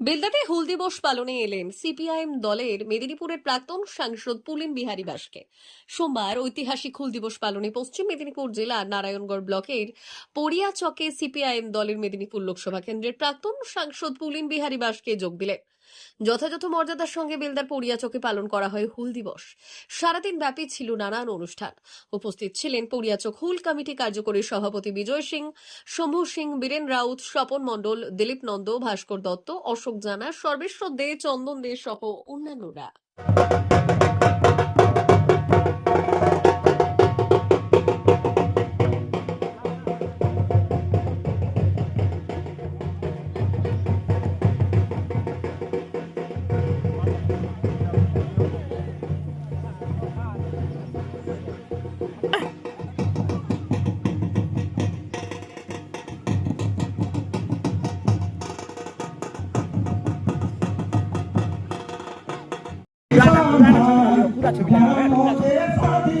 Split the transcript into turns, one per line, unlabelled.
বেলদাতে হুল দিবস পালনে এলেন সিপিআইএম দলের মেদিনীপুরের প্রাক্তন সাংসদ পুলিন বিহারী বাসকে সোমবার ঐতিহাসিক হুল দিবস পালনে পশ্চিম মেদিনীপুর জেলার নারায়ণগড় ব্লকের পড়িয়াচকে সিপিআইএম দলের মেদিনীপুর লোকসভা কেন্দ্রের প্রাক্তন সাংসদ পুলিন বিহারী বাসকে যোগ দিলেন। যথাযথ মর্যাদার সঙ্গে বেলদার পড়িয়া চকে পালন করা হয় হুল দিবস। সারাদিন ব্যাপী ছিল নানান অনুষ্ঠান। উপস্থিত ছিলেন পড়িয়াচক হুল কমিটি কার্যকরী সভাপতি বিজয় সিং, শম্ভু সিং, বীরেন রাউত, স্বপন মণ্ডল, দিলীপ নন্দ, ভাস্কর দত্ত, অশোক জানা, সর্বেশ্বর দে, চন্দন দে সহ অন্যান্যরা।
পুরা ছবি লাগাবে পুরা ছবি